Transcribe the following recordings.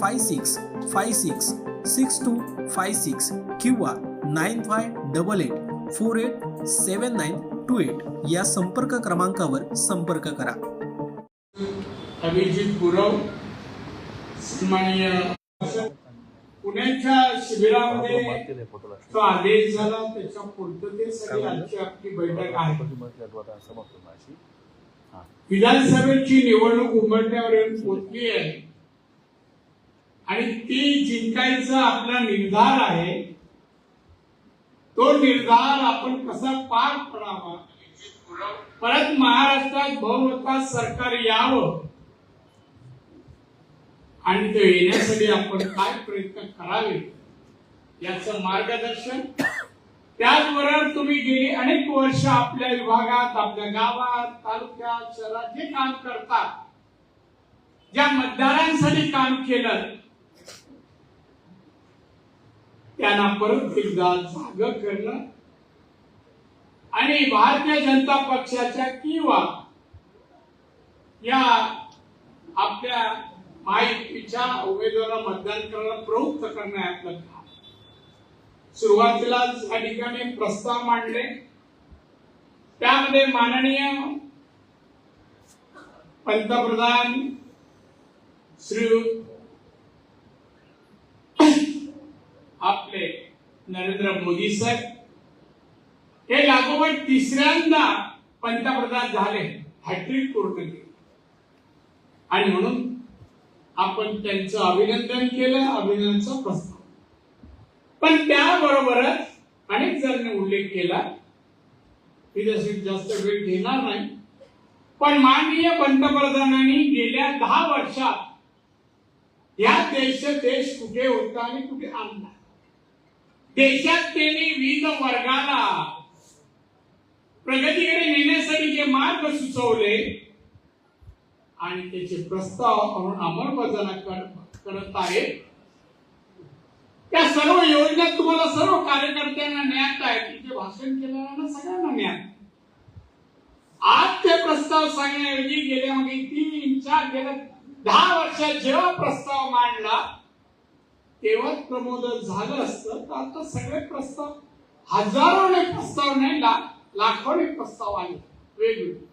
five six five six six two five six किंवा nine five double eight four eight seven nine two eight या संपर्क क्रमांकावर संपर्क करा. अभिजित गुरव सन्माननीय पुण्याच्या शिबिरामध्ये तो आदेश झाला त्याच्या पूर्ततेसाठी आजची आपली बैठक आहे. विधानसभेची निवडणूक उमटण्यावर येऊन पोचली आहे. आणि ती जिंकायचा आपला निर्धार आहे तो निर्धार आपण कसा पार पडावा? परत महाराष्ट्रात बहुमतात सरकार यावं. आणि ते येण्यासाठी आपण काय प्रयत्न करावे? याच मार्गदर्शन? त्याचबरोबर तुम्ही गेली अनेक वर्ष आपल्या विभागात आपल्या गावात तालुक्यात शहरात जे काम करतात ज्या मतदारांसाठी काम केलं त्यांना परत एकदा जाग करणं. आणि भारतीय जनता पक्षाच्या किंवा या आपल्या माहितीच्या उमेदवाराला मतदान करायला प्रवृत्त करणं आहे आपलं काम सुरुवातीला या ठिकाणी प्रस्ताव मांडले. त्यामध्ये माननीय पंतप्रधान श्री आपले नरेंद्र मोदी साहेब हे लागोपाठ तिसऱ्यांदा पंतप्रधान झाले हॅट्रिक पूर्ण केली आणि म्हणून आपण त्यांचं अभिनंदन केलं अभिनंदनचा प्रस्ताव. पण त्याबरोबरच अनेक जणांनी उल्लेख केला मी जास्त वेळ घेणार नाही. पण माननीय पंतप्रधानांनी गेल्या दहा वर्षात या देश देश कुठे होता आणि कुठे आणला देशात त्यांनी विविध वर्गाला प्रगतीकडे नेण्यासाठी जे मार्ग सुचवले आणि त्याचे प्रस्ताव म्हणून अंमलबजावणी करत आहेत त्या सर्व योजना तुम्हाला सर्व कार्यकर्त्यांना ज्ञात आहे तिथे भाषण केलेल्या सगळ्यांना ज्ञात आज ते प्रस्ताव सांगण्याऐवजी गेल्या मागे तीन चार गेल्या दहा वर्षात जेव्हा प्रस्ताव मांडला तेव्हाच प्रमोदन झालं असतं तर आता सगळे प्रस्ताव हजारोने प्रस्ताव नाही लाखोने प्रस्ताव आले वेगवेगळे.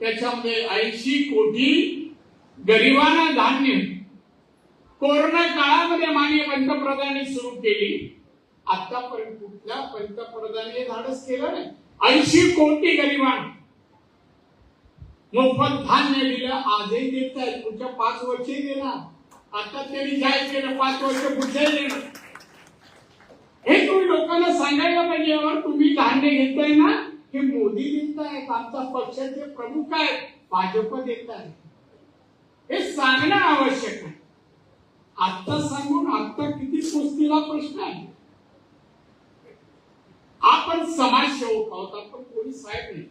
त्याच्यामध्ये ऐंशी कोटी गरिबांना धान्य. कोरोना काळामध्ये माननीय पंतप्रधानांनी सुरू केली. आतापर्यंत कुठल्या पंतप्रधानाने धाडस केलं नाही. ऐंशी कोटी गरिबांना. मोफत धान्य दिलं आजही देत आहेत पुढच्या पाच वर्षही देणार. आता त्यांनी जाहीर केलं पाच वर्ष पुढच्याही हे तुम्ही लोकांना सांगायला पाहिजे यावर तुम्ही धान्य घेताय ना? हे मोदी देत आहेत आमचा पक्षाचे प्रमुख आहेत भाजप देत हे सांगणं आवश्यक आहे. आता सांगून आता किती पोचलेला प्रश्न आहे? आपण समाजसेवक आहोत आपण कोणी साहेब नाही.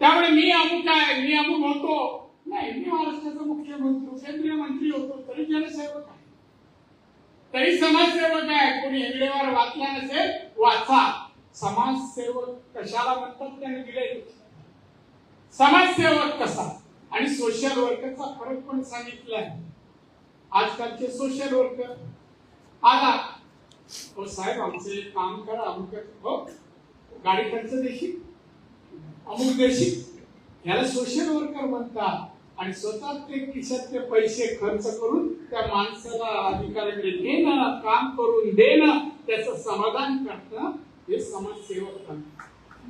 त्यामुळे मी अमुक आहे मी अमुक होतो. नाही मी महाराष्ट्राचा मुख्यमंत्री केंद्रीय मंत्री होतो तरी जनसेवक आहे. तरी समाजसेवक आहे. कोणी हेगडेवर वाचला नसेल वाचा. समाजसेवक कशाला म्हणतात त्याने दिले समाजसेवक कसा? आणि सोशल वर्करचा फरक पण सांगितला आहे आजकालचे सोशल वर्कर आला. हो साहेब आमचे काम करा अमुक हो गाडी खर्च देशील? अमुक देशील? ह्याला सोशल वर्कर म्हणतात. आणि स्वतः ते खिशातले पैसे खर्च करून त्या माणसाला अधिकाऱ्याकडे नेणं काम करून देणं त्याचं समाधान करणं हे समाजसेवक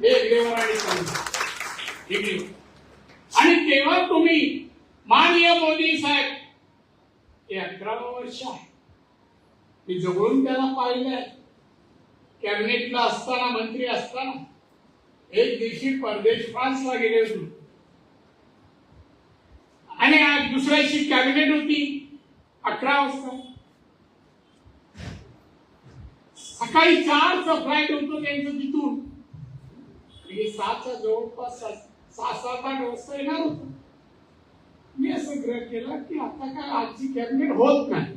हे आणि आणि तेव्हा तुम्ही माननीय मोदी साहेब हे अकरावं वर्ष आहे. मी जवळून त्याला पाहिलंय. कॅबिनेटला असताना मंत्री असताना एक दिवशी परदेश फ्रान्सला गेले होते. आणि आज दुसऱ्याशी कॅबिनेट होती. अकरा वाजता. सकाळी चारचं फ्लाईट होतं त्यांचं तिथून. म्हणजे सातच्या जवळपास सात- सहा सात आठ वाजता येणार होतं. मी असं ग्रह केला की आता काय आजची कॅबिनेट होत नाही.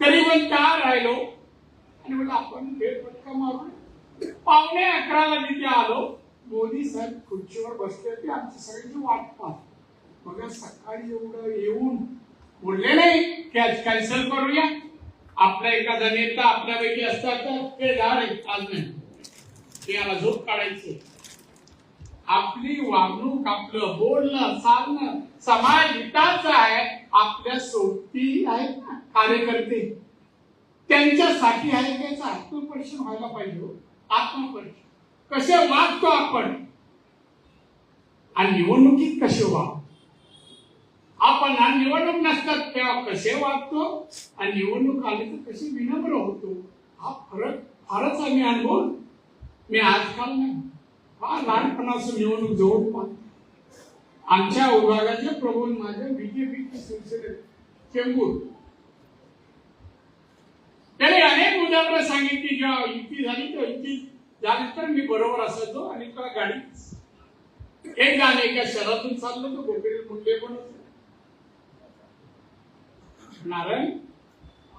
तरी पण का राहिलो. आणि म्हटलं आपण फेरफटका मारू. पावणे अकराला तिथे आलो. मोदी साहेब खुर्चीवर बसले होते. आमची सगळ्यांची वाट पाहत. मग सकाळी एवढं येऊन बोलले नाही की आज कॅन्सल करूया. आपला एखादा नेता आपल्यापैकी असतात तर ते झाड आज नाही. ते याला झोप काढायचे. आपली वागणूक आपलं बोलणं चालणं समाज हिताचं आहे आपल्या सोबती आहेत ना कार्यकर्ते. त्यांच्यासाठी आहे त्याचं आत्मपरीक्षण व्हायला पाहिजे हो. आत्मपरीक्षण कसे वागतो आपण? आणि निवडणुकीत कसे वागतो? आपण ना निवडणूक नसतात तेव्हा कसे वागतो आणि निवडणूक आली तर कसे विनम्र होतो हा फरक फारच आम्ही अनुभव मी आजकाल नाही. फार लहानपणापासून निवडणूक जवळ पाहतो. आमच्या विभागाचे प्रभू माझ्या बीजेपीचे सिलसिले चेंबूर. त्याने अनेक उदाहरणं सांगितली जेव्हा युती झाली तेव्हा युती झाली तर मी बरोबर असायचो आणि त्या गाडी एक गाणे एका शहरातून चाललो तर गोपीनाथ मुंडे पण होते नारायण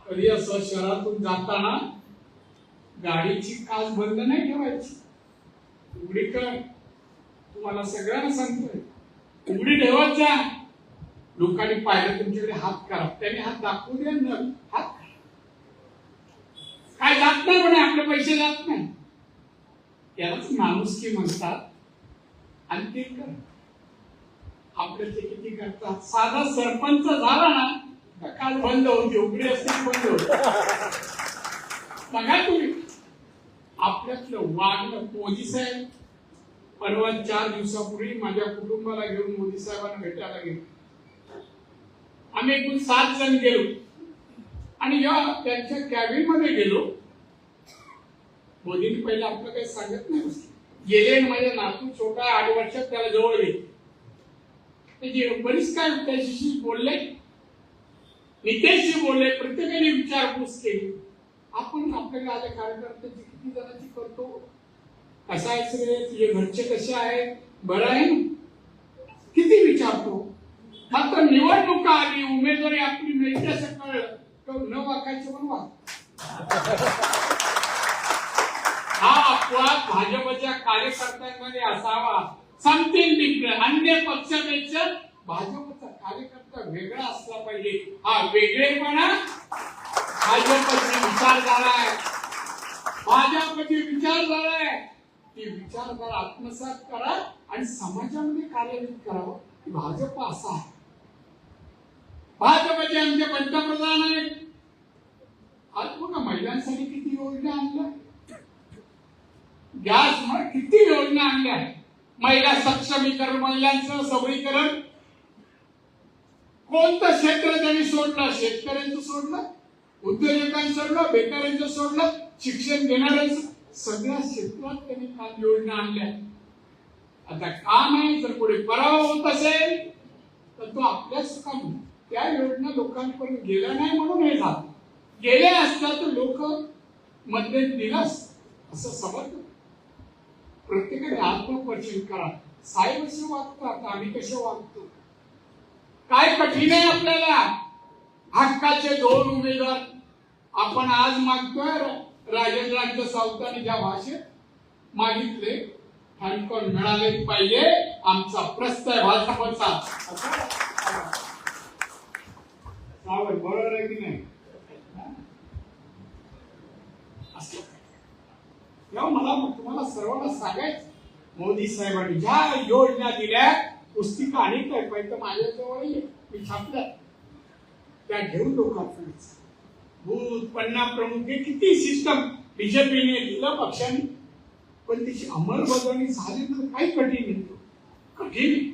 कधी असं शहरातून जाताना गाडीची काच बंद नाही ठेवायची? उघडी कर. तुम्हाला सगळ्यांना सांगतोय. उघडी ठेवत जा. लोकांनी पाहिलं तुमच्याकडे हात करा. त्यांनी हात दाखवू द्या न. हात करा. काय जात नाही म्हणे आपले पैसे जात नाही. त्यालाच माणुसकी म्हणतात. आणि ते कर. आपले ते किती करतात? साधा सरपंच झाला ना काल बंद होती उघडी असते बंद होती बघा तुम्ही आपल्यातलं वागणं मोदी साहेब परवा चार दिवसापूर्वी माझ्या कुटुंबाला घेऊन मोदी साहेबांना भेटायला गेलो आम्ही एकूण सात जण गेलो आणि जेव्हा त्यांच्या कॅबिनमध्ये गेलो मोदींनी पहिले आपलं काही सांगत नाही गेले माझ्या नातू छोटा आठ वर्षात त्याला जवळ येईल बरीच काय त्याच्याशी बोलले नितेशजी बोलले प्रत्येकाने विचारपूस केली. आपण आपल्याला आले कार्यकर्त्याची किती जणांची करतो? कसा आहे तुझे घरचे कसे आहेत? बरं आहे किती विचारतो? मात्र निवडणुका आली उमेदवारी आपली मिळते असं कळलं. तर न वाकायचं पण वाक हा अपवाद भाजपच्या कार्यकर्त्यांमध्ये असावा. समथिंग डिफरंट अन्य पक्षापेक्षा भाजपचा कार्यकर्ता वेगळा असला पाहिजे. हा वेगळेपणा भाजपची विचारधारा आहे भाजपची विचारधारा आहे ती विचारधारा आत्मसात करा आणि समाजामध्ये कार्यान्वित करावं. की भाजप असा आहे. भाजपचे आमचे पंतप्रधान आहेत. आज बघा महिलांसाठी किती योजना आणल्या. गॅस किती योजना आणल्या. महिला सक्षमीकरण महिलांचं सबळीकरण. कोणतं क्षेत्र त्यांनी सोडलं? शेतकऱ्यांचं सोडलं? उद्योजकांचं सोडलं? बेकारांचं सोडलं? शिक्षण घेणाऱ्यांचं? सगळ्या क्षेत्रात त्यांनी काम योजना आणल्या. आता काम आहे जर पुढे पराभव होत असेल तर तो आपल्याच काम त्या योजना लोकांपर्यंत गेल्या नाही म्हणून हे झालं. गेल्या असता तर लोक मध्ये दिलास असं समजतं प्रत्येकाने आत्मपरिचय करा. साहेब कसे वागतात आम्ही कसे वागतो? काय कठीण आहे आपल्याला? हक्काचे दोन उमेदवार आपण आज मागतोय. राजेंद्रांच्या सावताने ज्या भाषेत मागितले ठणकन मिळाले पाहिजे. आमचा प्रस्त आहे भाजपचा. बरोबर आहे की नाही? मला तुम्हाला सर्वांना सांगायचं मोदी साहेबांनी. ज्या योजना दिल्या पुस्तिका अनेक आहेत पण माझ्याजवळ मी छापल्या त्या घेऊन लोकांना भूत पन्ना प्रमुख हे किती सिस्टम बीजेपीने दिलं पक्षाने. पण त्याची अंमलबजावणी झाली तर काही कठीण येतो कठीण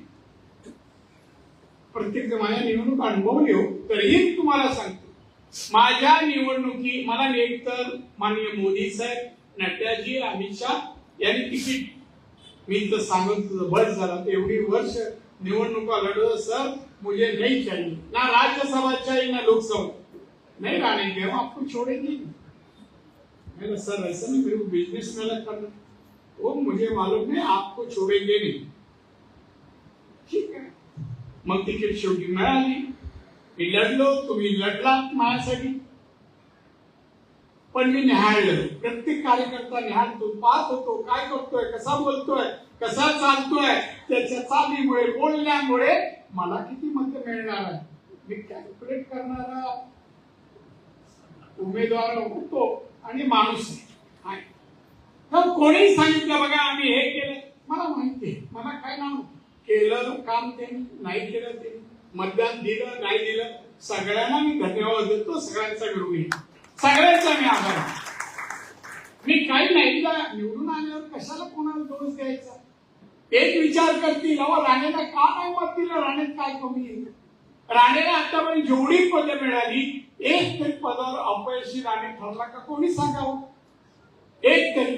प्रत्येक माझ्या निवडणूक अनुभवली हो तरीही तुम्हाला सांगतो. माझ्या निवडणुकी मला एक तर माननीय मोदी साहेब नड्डाजी अमित शहा यांनी तिकीट मी तर सांगत तुझं बस झालं. एवढी वर्ष निवडणुका लढवलं सर मुझे नहीं चाहिए. ना राज्यसभा चाहिए ना लोकसभा. नहीं लाने के हम आपको छोड़ेंगे मैंने सर ऐसा नहीं मेरे को बिजनेस में अलग करना वो मुझे मालूम है आपको छोड़ेंगे नहीं. ठीक आहे मग तिकीट शेवटी मिळाली. मी लढलो तुम्ही लढलात माझ्यासाठी. पण मी निहाळलं प्रत्येक कार्यकर्ता निहाळतो. पाहत होतो काय करतोय कसा बोलतोय कसा चालतोय त्याच्या चालीमुळे बोलण्यामुळे मला किती मत मिळणार आहे. मी कॅल्क्युलेट करणारा उमेदवार होतो आणि माणूस आहे. तर कोणी सांगितलं बघा आम्ही हे केलं. मला माहिती आहे. मला काय नाव? केलं काम त्यांनी नाही केलं ते मतदान दिलं नाही दिलं सगळ्यांना मी धन्यवाद देतो. सगळ्यांचा ऋणी आहे. सगळ्यांचा मी आभार मी काही नाही का निवडून आल्यावर कशाला कोणाला दोष द्यायचा एक विचार करतील अहो राणेला का नाही मत दिलं राणेत काय कमी येईल राणेला आतापर्यंत जेवढी पदं मिळाली एक तरी पदावर अपयशी राणे ठरला का कोणी सांगावं? एक तरी.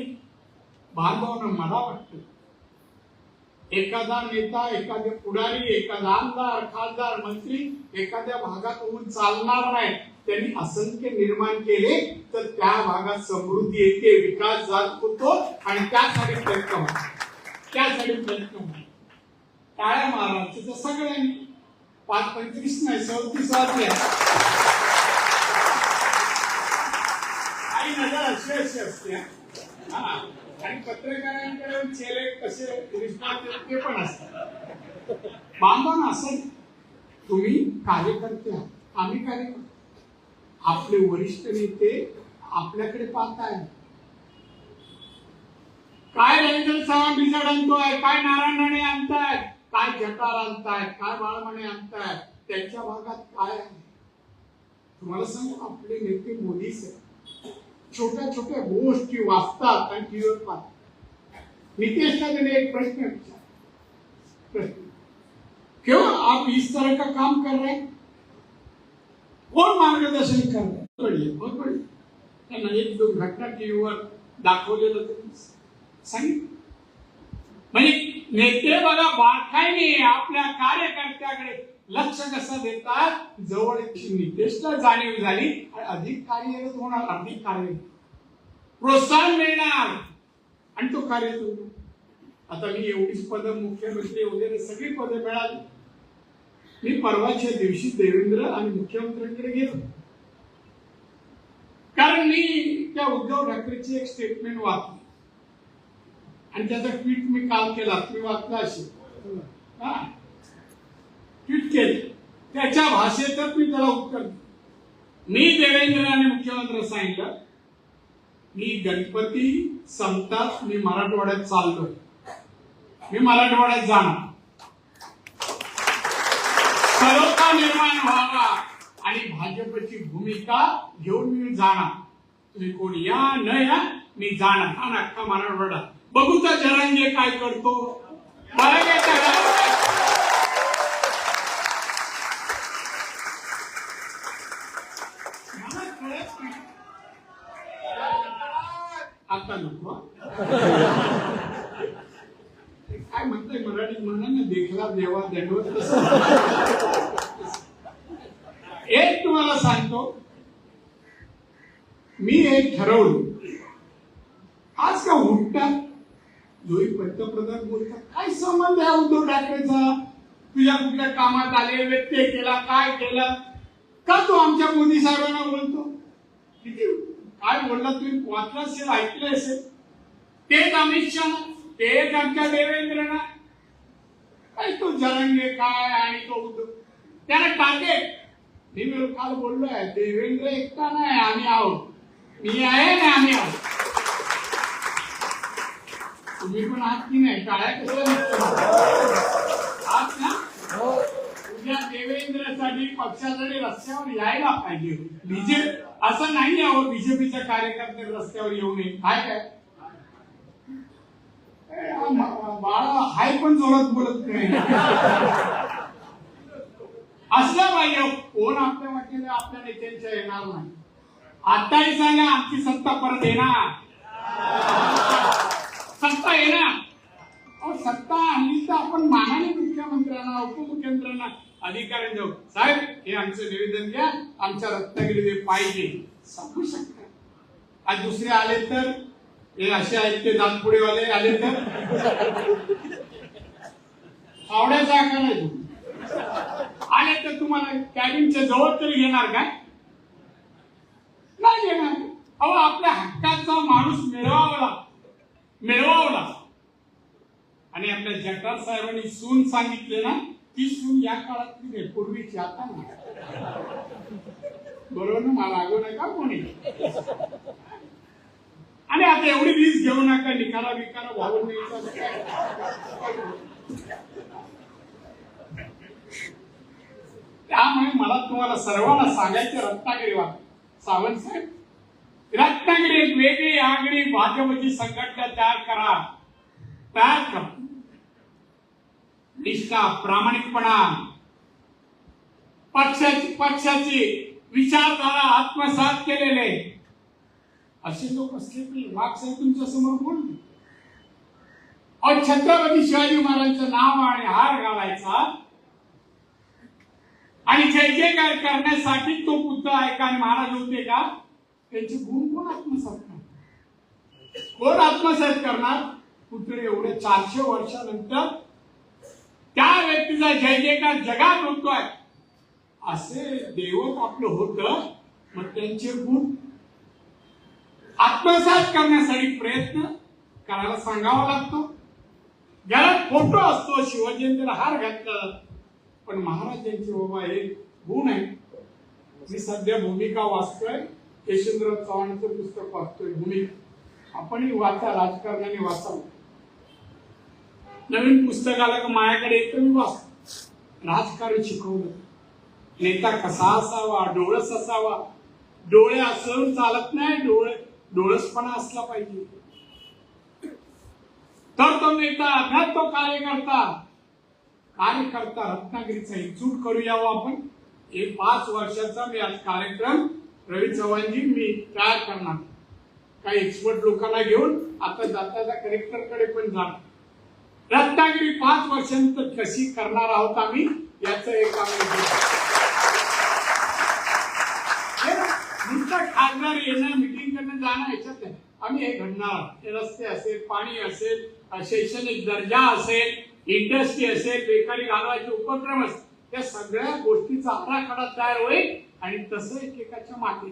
बांधवानं मला वाटतं एखादा नेता एखादे पुढारी एखादा आमदार खासदार मंत्री एखाद्या भागात होऊन चालणार नाही त्यांनी असंख्य निर्माण केले तर त्या भागात समृद्धी येते विकास जात होतो आणि त्यासाठी प्रयत्न होतो. त्यासाठी प्रयत्न होतो. टाळ्या मारायचं तर सगळ्यांनी. पाच पंचवीस नाही चौतीस वाजले. काही नजर अशी अशी असते हा. आणि पत्रकारांकडे चेले कसे ते पण असतात. बांधवान असं तुम्ही कार्यकर्ते आहात. आम्ही कार्यकर्ते आपले वरिष्ठ नेते आपल्याकडे पाहताय. काय रवींद्र चव्हाण बिजड आणतोय? काय नारायण राणे आणताय? काय जटार आणताय? काय बाळमणे आणताय? त्यांच्या भागात काय आहे? तुम्हाला सांगू आपले नेते मोदीच आहे छोट्या छोट्या गोष्टी वाचतात आणि टीव्हीवर पाहतात. नितेशला त्याने एक प्रश्न विचार प्रश्न. क्यों आप इस तरह का काम कर रहे हैं? कोण मार्गदर्शन कर रहे बहुत त्यांना एक दोन घटना टीव्हीवर दाखवलेलं त्यांनी सांगितलं. म्हणजे नेते बघा बारकाईने आपल्या कार्यकर्त्याकडे लक्ष कसं देतात? जवळ नितेशला जाणीव झाली आणि अधिक कार्यरत होणार अधिक कार्य प्रोत्साहन मिळणार. आणि तो कार्य आता मी एवढीच पदं मुख्यमंत्री वगैरे सगळी पदं मिळाली. मी परवाच्या दिवशी देवेंद्र आणि मुख्यमंत्र्यांकडे गेलो. कारण मी त्या उद्धव ठाकरेची एक स्टेटमेंट वाचली. आणि त्याचा ट्विट मी काल केला. तुम्ही वाचला असेल. ट्विट केले. त्याच्या भाषेतच मी त्याला उत्तर मी देवेंद्र आणि मुख्यमंत्री सांगितलं मी गणपती संपतात मी मराठवाड्यात चाललोय. मी मराठवाड्यात जाणार. सलोखा निर्माण व्हावा. आणि भाजपची भूमिका घेऊन मी जाणार. तुम्ही कोण या? न या? मी जाणार. हा अख्खा मराठवाडा बघू तर जरांगे काय करतो. मला काय आता नको काय म्हणताय मराठीत म्हणा ना देखला देवा दंडवत एक तुम्हाला सांगतो. मी एक ठरवलं. आज का उठतात जोही पंतप्रधान बोलतात काय संबंध आहे उद्धव ठाकरेचा? तुझ्या कुठल्या कामात आले व्यक्ती केला काय केलं? का तू आमच्या मोदी साहेबांना बोलतो? किती काय बोलला तुम्ही? वाचलं असेल ऐकलं असेल. तेच अमित शहा तेच आमच्या देवेंद्रना काय तो जरंगे काय आणि तो उद्धव? त्याला टाकेल मी मी काल बोललोय देवेंद्र एकटा नाही आम्ही आहोत. मी आहे ना आम्ही आहोत. तुम्ही पण आहात की नाही? काळ्या कसं आहात ना? उद्या देवेंद्रसाठी पक्षासाठी रस्त्यावर यायला पाहिजे. बीजेपी असं नाही आहे बीजेपीच्या कार्यकर्ते रस्त्यावर येऊ नये. काय काय? बाळा हाय पण जोरात बोलत नाही. असलं पाहिजे. कोण आपल्या वाटेला आपल्या नेत्यांच्या येणार नाही. आताही सांगा आमची सत्ता परत येणार. सत्ता येणार. अहो, सत्ता आणली तर आपण मानाने मुख्यमंत्र्यांना उपमुख्यमंत्र्यांना अधिकारी देऊ. साहेब हे आमचं निवेदन घ्या. आमच्या रत्नागिरी पाहिजे. सांगू शकता? आज दुसरे आले तर? हे असे आहेत ते दातपुडेवाले आले तर? आवड्याचा आकार आहे तुम्ही आले तर तुम्हाला कॅबिनच्या जवळ तरी घेणार काय? नाही घेणार अहो आपल्या हक्काचा माणूस मिळवावला. मिळवावला. आणि आपल्या जगताप साहेबांनी सून सांगितले ना ती सून या काळातली नाही पूर्वीची आता नाही. बरोबर ना? मला लागू नका कोणी? आणि आता एवढी वीज घेऊ नका निकाला विकाला वाहून नाही असं काय? त्यामुळे मला तुम्हाला सर्वांना सांगायचं रत्नागिरी वा सावंत साहेब रत्नागिरी एक वेगळी आगळी भाजपची संघटना तयार करा. तयार करा. निष्ठा प्रामाणिकपणा पक्षाची पक्षाची विचारधारा आत्मसात केलेले असे लोक असले की वाघ साहेब तुमच्यासमोर बोलले? छत्रपती शिवाजी महाराजांचं नाव आणि हार घालायचा आणि जय काय करण्यासाठी तो पुत्र आहे का महाराज होते का? त्यांचे गुण कोण आत्मसात करणार? कोण आत्मसात करणार? पुत्र एवढे चारशे वर्षानंतर त्या व्यक्तीचा जय जयकार जगात होतोय. असे देवक आपलं होत मग त्यांचे गुण. आत्मसात करण्यासाठी प्रयत्न करायला सांगावा लागतो. ज्याला फोटो असतो शिवजयंतीला हार घातला पण महाराजांची बाबा एक गुण आहे. मी सध्या भूमिका वाचतोय. यशवंतराव चव्हाणचं पुस्तक वाचतोय भूमिका. आपणही वाचा राजकारणाने वाचावं नवीन पुस्तक आलं का माझ्याकडे येतं मी वाचतो. राजकारण शिकवलं. नेता कसा असावा डोळस असावा. डोळे असं चालत नाही डोळे डोळसपणा असला पाहिजे. तर तो नेता अभ्यास तो कार्यकर्ता कार्यकर्ता रत्नागिरीचा एकजूट करूया आपण. हे पाच वर्षाचा मी आज कार्यक्रम. रवी चव्हाणजी मी तयार करणार. काही एक्सपर्ट लोकांना घेऊन आता जाताच्या कलेक्टरकडे पण जाणार. रत्नागिरी पाच वर्षांत कशी करणार आहोत आम्ही याचं एक नुसतं खासदार येणं मिटिंग करणं जाणं याच्यात नाही आम्ही हे घडणार हे रस्ते असेल पाणी असेल शैक्षणिक दर्जा असेल इंडस्ट्री असेल बेकारी घालवायचे उपक्रम असतील त्या सगळ्या गोष्टीचा आराखडा तयार होईल आणि तसं एकेकाच्या मागे.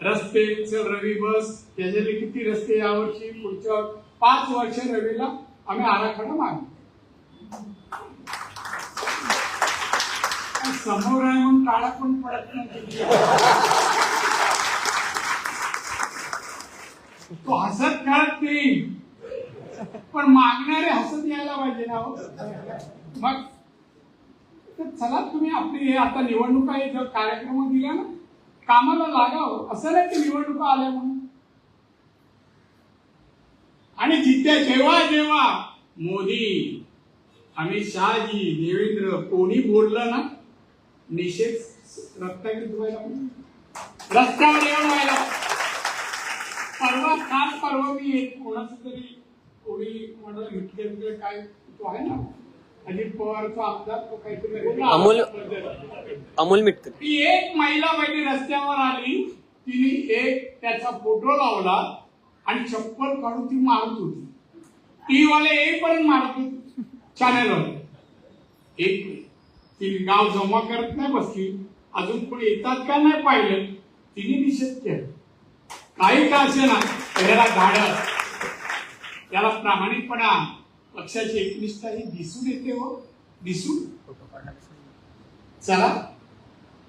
रस्ते रवी बस त्याच्यातले किती रस्ते यावर्षी पुढच्या पाच वर्ष रवीला आम्ही आराखडा मागू. समोर आहे म्हणून काळा पण पडत नाही तो हसत खेळत नाही. पण मागणारे हसत यायला पाहिजे ना हो. मग तर चला तुम्ही आपली हे आता निवडणुका हे जर कार्यक्रम दिला ना कामाला लागावं हो. असं नाही की निवडणुका आल्या म्हणून. आणि जिथे जेव्हा जेव्हा मोदी अमित शहाजी देवेंद्र कोणी बोललं ना निषेध रत्नागिरीत व्हायला रस्त्यावर येऊन व्हायला परवा काल परवा मी कोणाचं तरी कोणी म्हणाल मुख्यमंत्री काय तो आहे ना? अजित पवारचा आमदार तो काहीतरी अमोल- अमोल मिटकर ती एक महिला बाई रस्त्यावर आली तिने एक त्याचा फोटो लावला आणि चप्पल काढून ती मारत होती. टी वाले येईपर्यंत मारत होती. चॅनल वाले एक. ती गाव जमा करत नाही बसली. अजून पण येतात का नाही पाहिलं. तिने निषेध केला. काही का असे ना याला धाडस त्याला प्रामाणिकपणा पक्षाची एकनिष्ठा ही दिसून येते हो. दिसून? चला.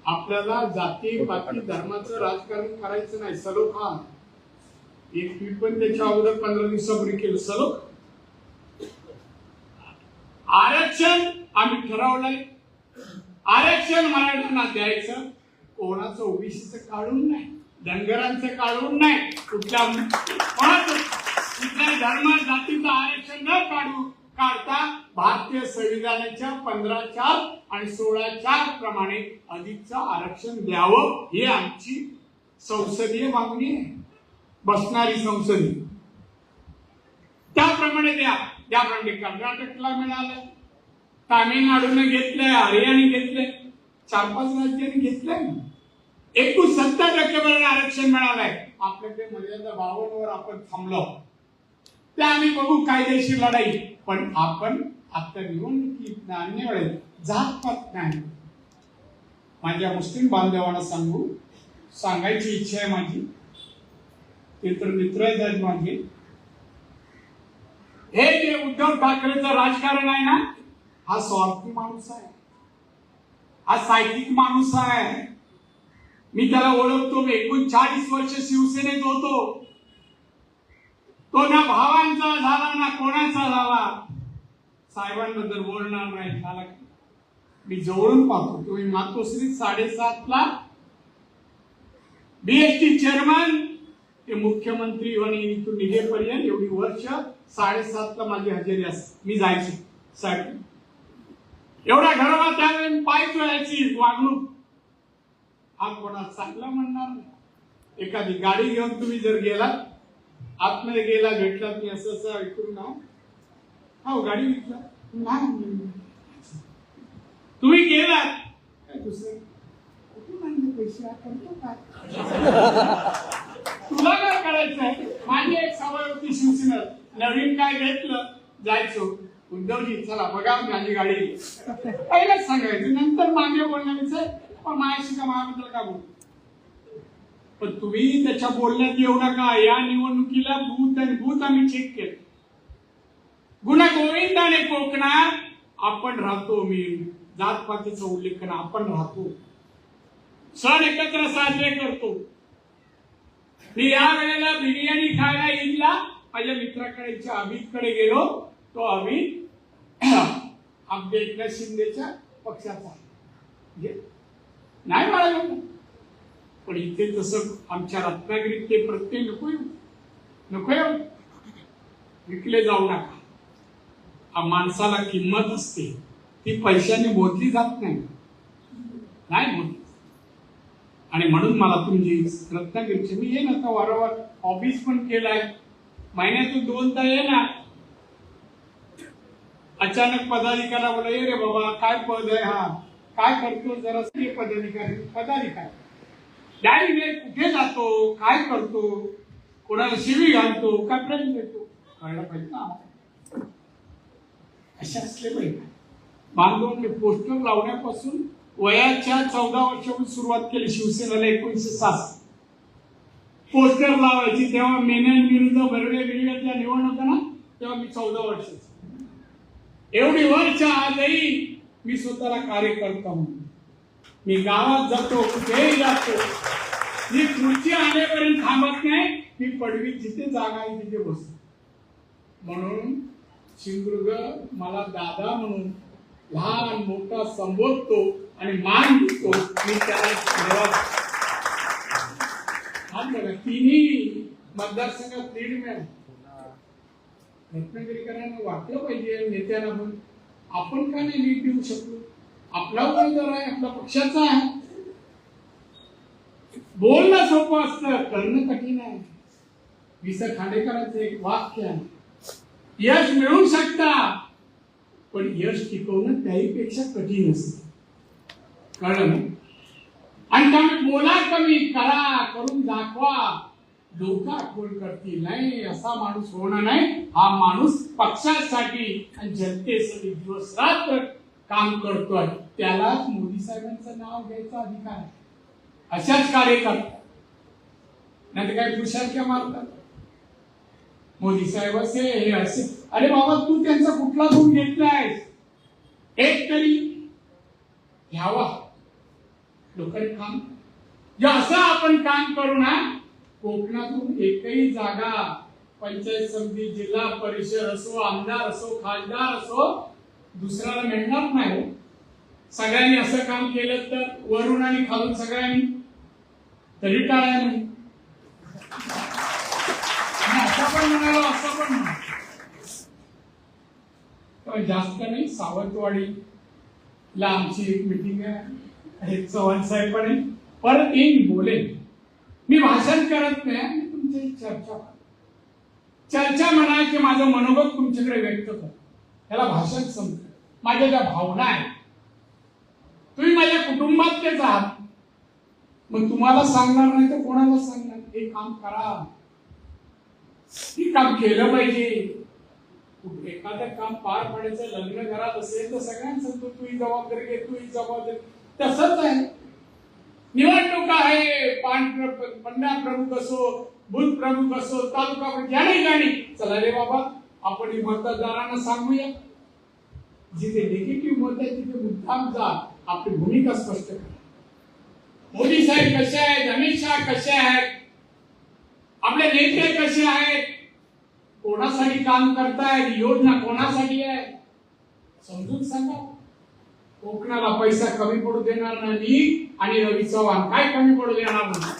आपल्याला जाती पाती धर्माचं राजकारण करायचं नाही. सलोख हा. एक ट्विट पण त्याच्या अगोदर पंधरा दिवसापूर्वी केलं. सलोख? आरक्षण आम्ही ठरवलंय. आरक्षण मराठ्यांना द्यायचं. कोणाचं ओबीसीचं काढून नाही. धनगरांचं काढून नाही. कुठल्या कोणाचं? कुठल्याही धर्म जातीचं आरक्षण न काढू काढता भारतीय संविधानाच्या पंधरा चार आणि सोळा चार प्रमाणे अधिकचं आरक्षण द्यावं ही आमची संसदीय मागणी आहे. बसणारी संसदी. त्याप्रमाणे द्या. त्याप्रमाणे कर्नाटकला मिळालं. तामिळनाडूने घेतलंय हरियाणे घेतलंय. चार पाच राज्यांनी घेतलंय एकूण सत्तर टक्केपर्यंत आरक्षण मिळालंय. आपल्याकडे मर्यादा बावन्न वर आपण थांबलो. ते आम्ही बघू कायदेशीर लढाई. पण आपण आता निवडणुकीत अन्य जात पात नाही. माझ्या मुस्लिम बांधवांना सांगू सांगायची इच्छा आहे माझी. ते तर मित्र आहेत माझे. हे जे उद्धव ठाकरेचं राजकारण आहे ना हा स्वार्थी माणूस आहे. हा साहित्यिक माणूस आहे. मी त्याला ओळखतो मी एकोणचाळीस वर्ष शिवसेनेत होतो. तो ना भावांचा झाला ना कोणाचा झाला? साहेबांबद्दल बोलणार नाही. झाला मी जवळून पाहतो. तुम्ही मातोश्री साडेसात ला बीएसटी चेअरमन ते मुख्यमंत्री आणि इथून निघेपर्यंत एवढी वर्ष साडेसात ला माझी हजेरी असते. मी जायची. साठी एवढ्या घराला त्यावेळेस पाय यायची वागणूक. हा कोणा चांगला म्हणणार नाही. एखादी गाडी घेऊन तुम्ही जर गेलात आतमध्ये गेला भेटला तुम्ही असं असं ऐकून ना हो गाडी विकला? नाही. तुम्ही गेलात. काय दुसरं? कुठून आणले पैसे? करतो काय? तुला काय करायचंय माझी एक सवय होती शिवसेनेत नवीन काय घेतलं जायचो. उद्धवजी चला बघा माझी गाडी. पहिलेच सांगायचं नंतर मागे पण माझ्याशी का माझ्याबद्दल का बोल पण तुम्ही त्याच्या बोलण्यात येऊ नका. या निवडणुकीला भूत आणि भूत आम्ही चेक केलं. गुन्हा गोविंदाने कोकणात आपण राहतो मी. जातपातीचा उल्लेख करा आपण राहतो. सण एकत्र साजरे करतो. मी या वेळेला बिर्याणी खायला ईदला माझ्या मित्राकडे अमितकडे गेलो तो अमित आमच्या एकनाथ शिंदेच्या पक्षाचा आहे. म्हणजे नाही बाळगलं पण इथे तसं आमच्या रत्नागिरीत ते प्रत्यय नको येऊ. नको येऊ. विकले जाऊ नका. हा माणसाला किंमत असते. ती पैशाने मोजली जात नाही. नाही म्हणून आणि म्हणून मला तुमची रत्नागिरीची मी येईन आता वारंवार. ऑफिस पण केलाय. महिन्यातून दोनदा येणार. अचानक पदाधिकाऱ्याला बोला ये रे बाबा काय पद आहे हा? काय करतो जरा पदाधिकारी पदाधिकारी. पदाधिकारी वेळ कुठे जातो काय करतो कोणाला शिवी घालतो काय प्रश्न देतो कळलं पाहिजे ना असे असले पाहिजे. बांधवांनी पोस्टर लावण्यापासून वयाच्या चौदा वर्षापासून सुरुवात केली शिवसेनेला एकोणीसशे सात. पोस्टर लावायची तेव्हा मेनन विरुद्ध बर्वे विरुद्धच्या निवडणुका ना तेव्हा मी चौदा वर्षाचा. एवढी वर्ष आजही मी स्वतःला कार्यकर्ता म्हणून. मी गावात जातो कुठेही जातो ही खुर्ची आल्यापर्यंत थांबत नाही मी पडवी जिथे जागा आहे तिथे बसतो म्हणून सिंधुदुर्ग मला दादा म्हणून लहान मोठा संबोधतो आणि मान देतो. मी त्याला हा बघा तिन्ही मतदारसंघात लीड मिळाली. रत्नागिरीकरांना वाटलं पाहिजे नेत्यांना पण. आपण का नाही लीड देऊ शकलो? आपला उमेदवार आहे आपला पक्षाचा आहे. बोलणं सोपं असतं करणं कठीण आहे. विस खांडेकरांचं एक वाक्य आहे. यश मिळू शकता पण यश टिकवणं त्याहीपेक्षा कठीण असतं. कळलं आणि त्यामुळे बोला कमी करा करून दाखवा. लोक आठवण करतील. नाही असा माणूस होणार नाही. हा माणूस पक्षासाठी आणि जनतेसाठी दिवस रात्र काम करतोय. त्यालाच मोदी साहेबांचं नाव घ्यायचा अधिकार आहे. अशाच कार्य करतात. नाही तर काही खुशालक्या मारतात. मोदी साहेब असे हे असे. अरे बाबा तू त्यांचा कुठला गुण घेतलाय एक तरी. घ्यावा. लोकांनी काम जसं असं आपण काम करू ना कोकणातून एकही जागा पंचायत समिती जिल्हा परिषद असो आमदार असो खासदार असो दुसऱ्याला मिळणार नाही हो. सगळ्यांनी असं काम केलं तर वरून आणि खालून सगळ्यांनी. तरी काय नाही असं पण म्हणालो असं पण म्हणालो पण जास्त नाही सावंतवाडी ला आमची एक मिटिंग आहे. हे चव्हाण साहेब पण आहे परत येईन बोलेन. मी भाषण करत नाही मी तुमची चर्चा चर्चा म्हणा की माझं मनोगत तुमच्याकडे व्यक्त कर. त्याला भाषण समज. माझ्या ज्या भावना आहेत तुम्ही माझ्या कुटुंबातलेच आहात. मग तुम्हाला सांगणार नाही तर कोणाला सांगणार? हे काम करा. हे काम केलं पाहिजे. एखादं काम पार पाडायचं लग्न घरात असेल तर सगळ्यांना सांगतो तू ही जबाबदारी घे तू ही जबाबदारी तसंच आहे. निवडणूक आहे. पान प्र- प्रमुख असो बूथ प्रमुख असो तालुका प्रमुख, ज्याने चला रे बाबा आपण ही मतदारांना सांगूया. जिथे निगेटिव्ह मत आहे तिथे मुद्दाम जा. आपली भूमिका स्पष्ट करा. मोदी साहेब कसे आहेत? अमित शहा कसे आहेत? आपले नेते कसे आहेत? कोणासाठी काम करतायत? योजना कोणासाठी आहे? समजून सांगा. कोकणाला पैसा कमी पडू देणार नाही आणि रवी चव्हाण काय कमी पडू देणार नाही?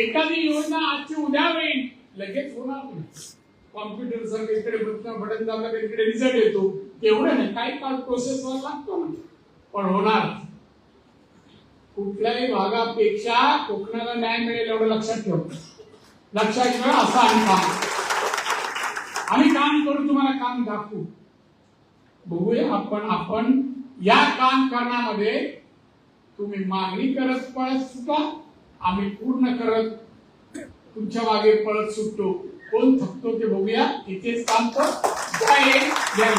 एखादी योजना आजची उद्या होईल. लगेच होणार नाही. कॉम्प्युटर सारखं इकडे बटन बटन इकडे रिझल्ट येतो. तेवढं नाही. काही काळ प्रोसेस वर लागतो म्हणजे. पण होणार. कुठल्याही भागापेक्षा कोकणाला न्याय मिळेल एवढं लक्षात ठेव. लक्षात ठेवा असं आम्ही काम आम्ही काम करू तुम्हाला काम दाखवू. बघूया आपण आपण या काम करण्यामध्ये तुम्ही मागणी करत पळत सुटा आम्ही पूर्ण करत तुमच्या मागे पळत सुटतो कोण थकतो ते बघूया. इथेच काम कर जय जय